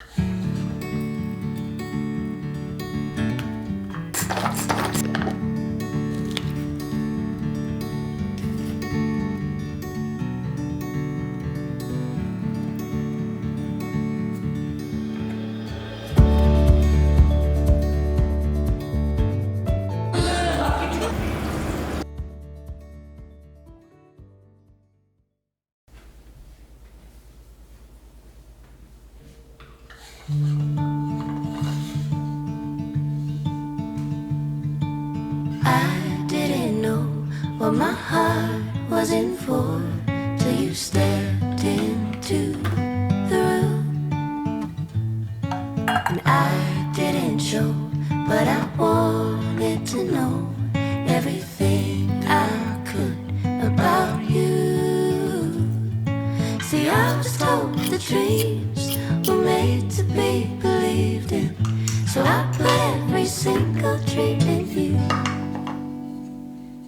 Yeah. I didn't know what my heart was in for till you stepped into the room. And I didn't show, but I wanted to know everything I could about you. See, I was told the dreams to be believed in. So I put every single dream in you.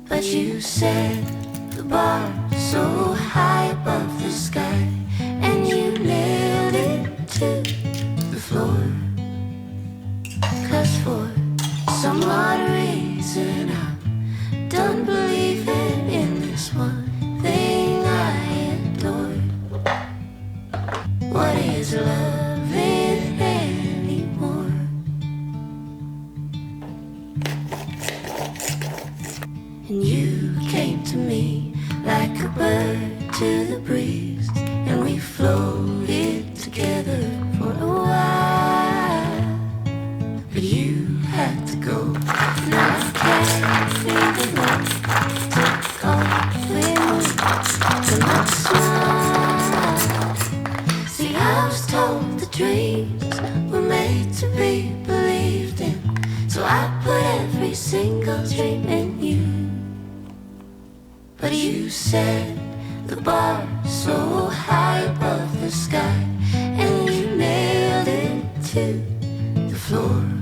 But you set the bar so high above the sky, and you nailed it to the floor. Cause for some odd reason, I'm done believing in this one thing I adore. What is loving made to be believed in, so I put every single dream in you. But you set the bar so high above the sky, and you nailed it to the floor.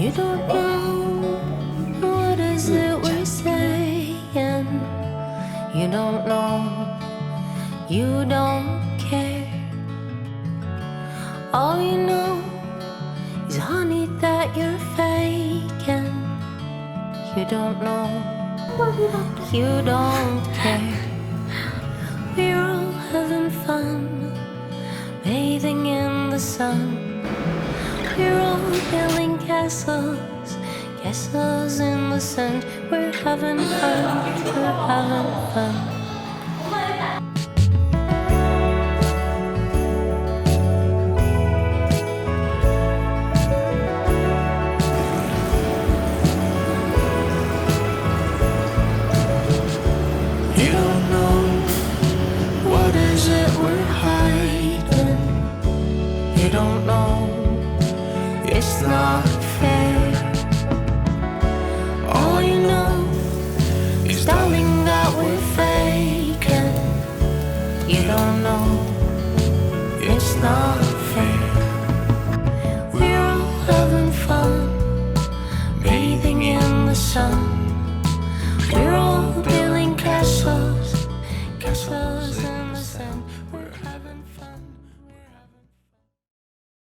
You don't know what is it we're saying. You don't know. You don't care. All you know is honey that you're faking. You don't know. You don't care. We're all having fun, bathing in the sun. We're building castles, castles in the sand. We're having fun, we're having fun. Faking.